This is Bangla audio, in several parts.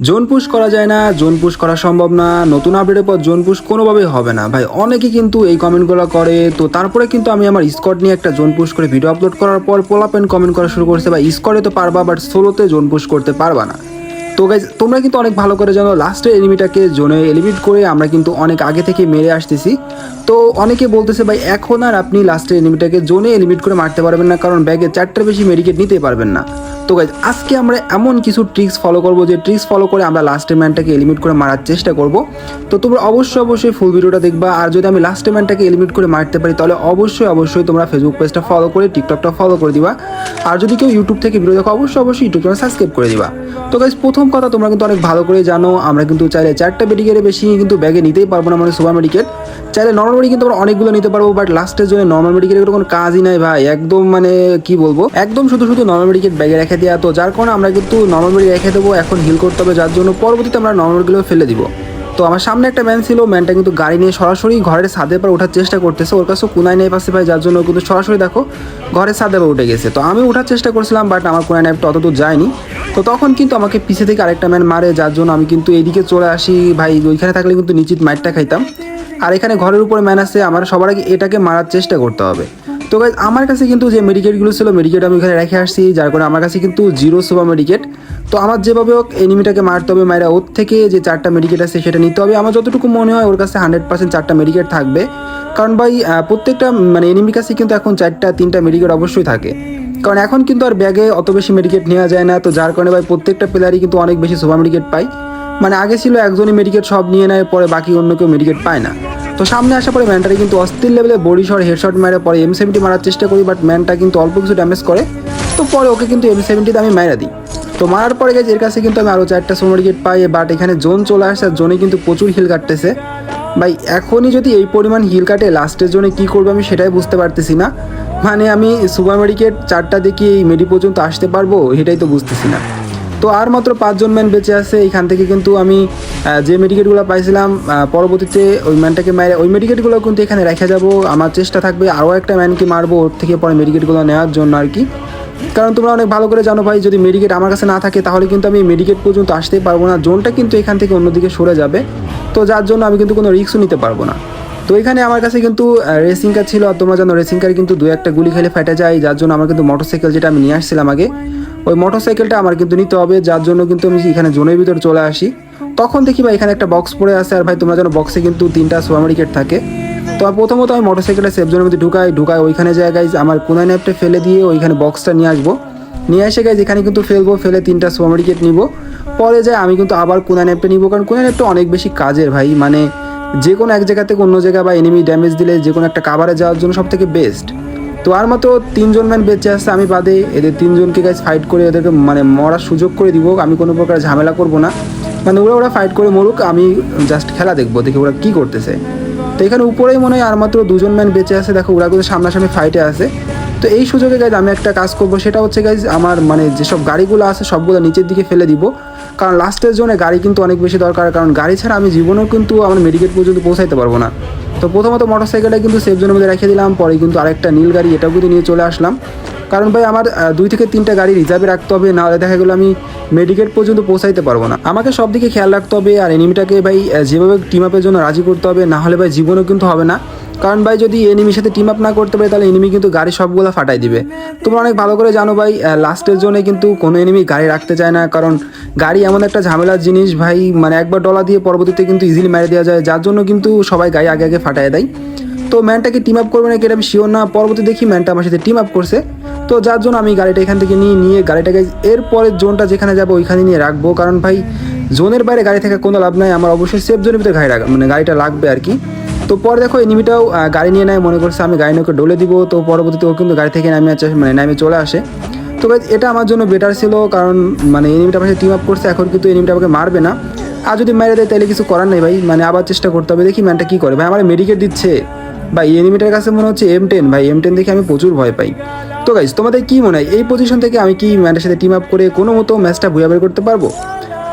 জোন পুশ করা যায় না, জোন পুশ করা সম্ভব না, নতুন আপডেটের পর জোন পুশ কোনোভাবেই হবে না। ভাই, অনেকে কিন্তু এই কমেন্টগুলো করে, তো তারপরে কিন্তু আমি আমার স্কট নিয়ে একটা জোন পুশ করে ভিডিও আপলোড করার পর পোলাপেন কমেন্ট করা শুরু করছে বা স্কটে তো পারবা বাট সোলোতে জোন পুশ করতে পারবা না। তো গাইজ তোমরা কিন্তু অনেক ভালো করে জানো লাস্টের এনিমিটাকে জোনে এলিমিট করে আমরা কিন্তু অনেক আগে থেকে মেরে আসতেছি। তো অনেকে বলতেছে, ভাই, এখন আর আপনি লাস্টের এনিমিটাকে জোনে এলিমিট করে মারতে পারবেন না, কারণ ব্যাগে চারটার বেশি মেডিকেট নিতে পারবেন না। তো গাইজ আজকে আমরা এমন কিছু ট্রিক্স ফলো করব যে ট্রিক্স ফলো করে আমরা লাস্টের ম্যানটাকে এলিমিট করে মারার চেষ্টা করব। তো তোমরা অবশ্যই অবশ্যই ফুল ভিডিওটা দেখবা। আর যদি আমি লাস্টের ম্যানটাকে এলিমিট করে মারতে পারি, তাহলে অবশ্যই অবশ্যই তোমরা ফেসবুক পেজটা ফলো করে টিকটকটা ফলো করে দিবা। আর যদি কেউ ইউটিউব থেকে ভিডিও দেখো, অবশ্যই অবশ্যই ইউটিউব চ্যানেল সাবস্ক্রাইব করে দিবা। তো গাইজ প্রথম কথা তোমরা কিন্তু অনেক ভালো করে জানো, আমরা কিন্তু চাইলে চারটা মেডিকেটের বেশি কিন্তু ব্যাগে নিতেই পারব না মানে সুপার মেডিকেট চাইলে নর্মাল মেডিকেট কিন্তু আমরা অনেকগুলো নিতে পারব বাট লাস্টের জন্য নর্মাল মেডিকেটের কোনো কাজই নাই ভাই। একদম মানে কি বলব? একদম শুধু শুধু নর্মাল মেডিকেট ব্যাগে রেখে দেওয়া তো যার কারণে আমরা কিন্তু নর্মাল মেডিকেট রেখে দেবো, এখন হিল করতে হবে, যার জন্য পরবর্তীতে আমরা নর্মাল মেডিকেটগুলো ফেলে দিব। তো আমার সামনে একটা ম্যান ছিল ম্যানটা কিন্তু গাড়ি নিয়ে সরাসরি ঘরের ছাদের পর ওঠার চেষ্টা করতেছে, ওর কাছে কুনাই নেই পাশে ভাই, যার জন্য কিন্তু সরাসরি দেখো ঘরের ছাদে পর উঠে গেছে। তো আমি ওঠার চেষ্টা করছিলাম বাট আমার কুনাই নাইফটা অত দূর যায়নি। তো তখন কিন্তু আমাকে পিছে থেকে আরেকটা ম্যান মারে, যার জন্য আমি কিন্তু এদিকে চলে আসি। ভাই, ওইখানে থাকলে কিন্তু নিশ্চিত মাইটটা খাইতাম। আর এখানে ঘরের উপরে ম্যান আছে, আমার সবার আগে এটাকে মারার চেষ্টা করতে হবে। তো গাইজ আমার কাছে কিন্তু যে মেডিকেটগুলো ছিল মেডিকেট আমি এখানে রেখে আসছি, যার কারণে আমার কাছে কিন্তু জিরো সুপার মেডিকেট তো আমার যেভাবে হোক এনিমিটাকে মারতে হবে, মায়েরা ওর থেকে যে চারটা মেডিকেট আছে, সেটা নিতে হবে। আমার যতটুকু মনে হয়, ওর কাছে হান্ড্রেড পার্সেন্ট চারটা মেডিকেট থাকবে। কারণ ভাই প্রত্যেকটা মানে এনিমির কাছে কিন্তু এখন চারটা, তিনটা মেডিকেট অবশ্যই থাকে। কারণ এখন কিন্তু আর ব্যাগে অত বেশি মেডিকেট নেওয়া যায় না। তো যার কারণে ভাই, প্রত্যেকটা প্লেয়ারই কিন্তু অনেক বেশি সুপার মেডিকেট পায়। মানে আগে ছিল একজনই মেডিকেট সব নিয়ে নেয়, পরে বাকি অন্য কেউ মেডিকেট পায় না। তো সামনে আসা পরে ম্যানটারে কিন্তু অস্থির লেভেলে বডি শট হেডশট মারে পরে এম সেভেন্টি মারার চেষ্টা করি বাট ম্যানটা কিন্তু অল্প কিছু ড্যামেজ করে। তো পরে ওকে কিন্তু এম সেভেন্টিতে আমি মারা দিই। তো মারার পরে গেছে, এর কাছে কিন্তু আমি আরও চারটা সোমারিকেট পাই বাট এখানে জোন চলে আসছে আর জোনে কিন্তু প্রচুর হিল কাটতেছে। ভাই, এখনই যদি এই পরিমাণ হিল কাটে লাস্টের জন্য কী করব আমি সেটাই বুঝতে পারতেছি না। মানে আমি সুপার মেডিকেট চারটা দেখি এই মেডি পর্যন্ত আসতে পারব, এটাই তো বুঝতেছি না। তো আর মাত্র পাঁচজন ম্যান বেঁচে আছে, এখান থেকে কিন্তু আমি যে মেডিকেটগুলো পাইছিলাম পরবর্তীতে ওই ম্যানটাকে মেরে ওই মেডিকেটগুলো কিন্তু এখানে রেখে যাব। আমার চেষ্টা থাকবে আরও একটা ম্যানকে মারবো, ওর থেকে পরে মেডিকেটগুলো নেওয়ার জন্য আর কি। কারণ তোমরা অনেক ভালো করে জানো ভাই, যদি মেডিকেট আমার কাছে না থাকে, তাহলে কিন্তু আমি মেডিকেট পর্যন্ত আসতেই পারব না, জোনটা কিন্তু এখান থেকে অন্যদিকে সরে যাবে। তো যার জন্য আমি কিন্তু কোনো রিস্কও নিতে পারব না। তো এখানে আমার কাছে কিন্তু রেসিং কার ছিল, আর তোমরা জানো রেসিং কার কিন্তু দু একটা গুলি খেলে ফেটে যায়, যার জন্য আমার কিন্তু মোটরসাইকেল যেটা আমি নিয়ে আসছিলাম আগে ওই মোটরসাইকেলটা আমার কিন্তু নিতে হবে, যার জন্য কিন্তু আমি এখানে জোনের ভিতরে চলে আসি। তখন দেখি ভাই এখানে একটা বক্স পড়ে আছে, আর ভাই তোমরা যেন বক্সে কিন্তু তিনটা সুপারমার্কেট থাকে। তো প্রথমত আমি মোটরসাইকেলটা সেফ জোনের মধ্যে ঢুকাই ঢুকাই ওইখানে জায়গায় আমার কোনায় ন্যাপটা ফেলে দিয়ে ওইখানে বক্সটা নিয়ে আসব। নিয়ে এসে গাইজ এখানে কিন্তু ফেলব, ফেলে তিনটা সুপারমার্কেট নিব। পরে যায় আমি কিন্তু আবার কোনা ন্যাপটা নিবো, কারণ কোনা ন্যাপটা অনেক বেশি কাজের ভাই মানে যে কোনো এক জায়গা থেকে অন্য জায়গা বা এনিমি ড্যামেজ দিলে যে কোনো একটা কাভারে যাওয়ার জন্য সব থেকে বেস্ট তো আর মাত্র তিনজন ম্যান বেঁচে আসছে আমি বাদে। এদের তিনজনকে গাইজ ফাইট করে এদেরকে মানে মরার সুযোগ করে দিব। আমি কোনো প্রকার ঝামেলা করব না। মানে ওরা ওরা ফাইট করে মরুক, আমি জাস্ট খেলা দেখব, দেখি ওরা কী করতেছে। তো এখানে উপরেই মনে হয় আর মাত্র দুজন ম্যান বেঁচে আছে। দেখো, ওরা কিন্তু সামনাসামনি ফাইটে আছে। তো এই সুযোগে গাইজ আমি একটা কাজ করব, সেটা হচ্ছে গাইজ আমার মানে যেসব গাড়িগুলো আছে, সবগুলো নিচের দিকে ফেলে দিব। কারণ লাস্টের জন্য গাড়ি কিন্তু অনেক বেশি দরকার। কারণ গাড়ি ছাড়া আমি জীবনেও কিন্তু আমার মেডিকেট পর্যন্ত পৌঁছাইতে পারব না। তো প্রথমত মোটরসাইকেলটা কিন্তু সেফ জোনের মধ্যে রেখে দিলাম, পরে কিন্তু আরেকটা নীল গাড়ি এটাও কিন্তু নিয়ে চলে আসলাম। কারণ ভাই, আমার দুই থেকে তিনটা গাড়ি রিজার্ভে রাখতে হবে, নাহলে দেখা গেলো আমি মেডিকেট পর্যন্ত পৌঁছাইতে পারব না। আমাকে সব দিকে খেয়াল রাখতে হবে, আর এনিমিটাকে ভাই যেভাবে টিম আপের জন্য রাজি করতে হবে না হলে ভাই জীবনেও কিন্তু হবে না। কারণ ভাই, যদি এনিমির সাথে টিম আপ না করতে পারে, তাহলে এনিমি কিন্তু গাড়ি সবগুলো ফাটাই দিবে। তোমরা অনেক ভালো করে জানো ভাই লাস্টের জন্য কিন্তু কোনো এনিমি গাড়ি রাখতে চায় না, কারণ গাড়ি এমন একটা ঝামেলার জিনিস ভাই মানে একবার ডলা দিয়ে পরবর্তীতে কিন্তু ইজিলি মেরে দেওয়া যায়, যার জন্য কিন্তু সবাই গাড়ি আগে আগে ফাটাই দেয়। তো ম্যানটাকে টিম আপ করবে নাকি এটা আমি শিওর না, পরবর্তী দেখি ম্যানটা আমার সাথে টিম আপ করছে। তো যার জন্য আমি গাড়িটা এখান থেকে নিয়ে নিয়ে গাড়িটাকে এরপরে জোনটা যেখানে যাব, ওইখানে নিয়ে রাখব, কারণ ভাই জোনের বাইরে গাড়ি থাকা কোনো লাভ নাই, আমার অবশ্যই সেফ জোনের ভিতরে গাড়ি মানে গাড়িটা লাগবে আর কি। তো পরে দেখো এনিমিটাও গাড়ি নিয়ে নেয়, মনে করছে আমি গাড়ি নিয়ে ডলে দিব, তো পরবর্তীতে ও কিন্তু গাড়ি থেকে নামে মানে নামে চলে আসে। তো এটা আমার জন্য বেটার ছিল, কারণ মানে এনিমিটা আমার টিম আপ করছে, এখন কিন্তু এনিমিটা আমাকে মারবে না। আর যদি মেরে দেয়, তাহলে কিছু করার নেই ভাই মানে আবার চেষ্টা করতে হবে, দেখি ম্যানটা কী করে। ভাই, আমার মেডিকেট দিচ্ছে। ভাই এনিমিটার কাছে মনে হচ্ছে এম টেন ভাই এম টেন দেখে আমি প্রচুর ভয় পাই। তো গাইজ তোমাদের কী মনে হয়, এই পজিশন থেকে আমি কি ম্যানের সাথে টিম আপ করে কোনো মতো ম্যাচটা ভুয়া বের করতে পারব?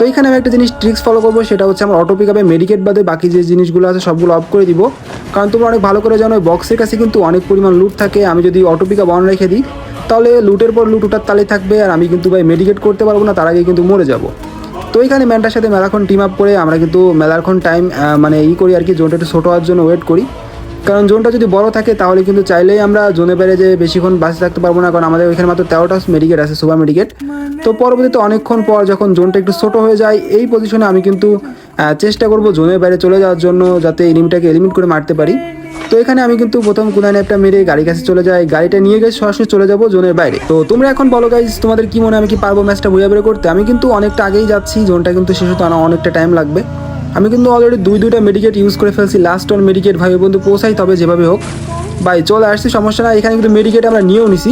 তো এখানে আমি একটা জিনিস ট্রিক্স ফলো করব, সেটা হচ্ছে আমার অটো পিকআপে মেডিকেট বাদে বাকি যে জিনিসগুলো আছে সবগুলো অফ করে দিব। কারণ তোমরা অনেক ভালো করে জানো বক্সের কাছে কিন্তু অনেক পরিমাণ লুট থাকে। আমি যদি অটো পিকআপ অন রেখে দিই, তাহলে লুটের পর লুট ওটার তালে থাকবে আর আমি কিন্তু ভাই মেডিকেট করতে পারব না, তার আগে কিন্তু মরে যাব। তো এখানে ম্যানটার সাথে মেলাক্ষণ টিম আপ করে আমরা কিন্তু মেলাক্ষণ টাইম মানে ই করি আর কি, জোনটা একটু ছোটো হওয়ার জন্য ওয়েট করি। কারণ জোনটা যদি বড় থাকে, তাহলে কিন্তু চাইলেই আমরা জোনে বেড়ে যে বেশিক্ষণ বাঁচে থাকতে পারব না, কারণ আমাদের ওইখানে মাত্র তেরোটা মেডিকেট আছে, সুপার মেডিকেট তো পরবর্তীতে অনেকক্ষণ পর যখন জোনটা একটু ছোটো হয়ে যায়, এই পজিশনে আমি কিন্তু চেষ্টা করব জোনের বাইরে চলে যাওয়ার জন্য যাতে এনিমিটাকে এলিমিট করে মারতে পারি। তো এখানে আমি কিন্তু প্রথম কুদানে একটা মেরে গাড়ি কাছে চলে যাই, গাড়িটা নিয়ে গেছে সরাসরি চলে যাব জোনের বাইরে। তো তোমরা এখন বলো গাইজ তোমাদের কি মনে আমি কি পারব ম্যাচটা বুঝে করতে? আমি কিন্তু অনেকটা আগেই যাচ্ছি, জোনটা কিন্তু শেষ হতে অনেকটা টাইম লাগবে। আমি কিন্তু অলরেডি দুই দুইটা মেডিকেট ইউজ করে ফেলছি। লাস্ট ওয়ান মেডিকেট ভাই বন্ধু পৌঁছাই, তবে যেভাবে হোক। ভাই, চলে আসছি, সমস্যা না এখানে কিন্তু মেডিকেট আমরা নিয়েও নিছি।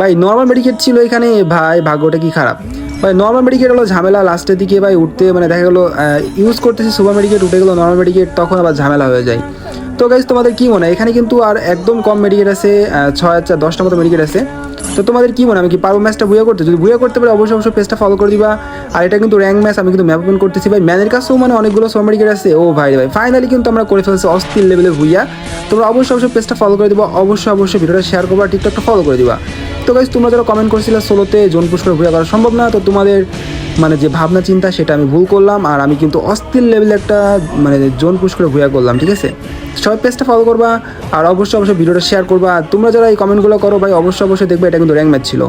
ভাই নর্মাল মেডিকেট ছিল এখানে। ভাই, ভাগ্যটা কি খারাপ। ভাই নর্মাল মেডিকেট হলো ঝামেলা। লাস্টের দিকে ভাই উঠতে মানে দেখা গেলো ইউজ করতেছি সুপার মেডিকেট উঠে গেলো নর্মাল মেডিকেট তখন আবার ঝামেলা হয়ে যায়। তো গাইজ তোমাদের কী মনে হয়? এখানে কিন্তু আর একদম কম মেডিকেট আছে ছয় চার দশটা মতো মেডিকেট আছে। তো তোমাদের কি মনে আমি কি পারব ম্যাচটা বুয়া করতে? যদি বুয়া করতে পারে, অবশ্যই অবশ্যই পেজটা ফলো করে দিবা। আর এটা কিন্তু র্যাঙ্ক ম্যাচ আমি কিন্তু ম্যাপ ওপেন করতেছি ভাই। ম্যানের কাছেও মানে অনেকগুলো সোম গেট আছে। ও ভাই ভাই ফাইনালি কিন্তু আমরা করে ফেলছি অস্থির লেভেলে ভুইয়া তোমরা অবশ্যই অবশ্যই পেজটা ফলো করে দিবা। অবশ্যই অবশ্যই ভিডিওটা শেয়ার করবা টিকটকটা ফলো করে দিবা। তো গাইজ তোমরা যারা কমেন্ট করছিলে সোলোতে জোন পুরস্কার ঘুরে করা সম্ভব না, তো তোমাদের মানে যে ভাবনা চিন্তা সেটা আমি ভুল করলাম আর আমি কিন্তু অস্থির লেভেলে একটা মানে জোন পুষ্করে ঘুরে করলাম, ঠিক আছে? সবাই পেজটা ফলো করবা আর অবশ্যই অবশ্যই ভিডিওটা শেয়ার করবা। আর তোমরা যারা এই কমেন্টগুলো করো ভাই, অবশ্যই অবশ্যই দেখবে, এটা কিন্তু র্যাঙ্ক ম্যাচ ছিল।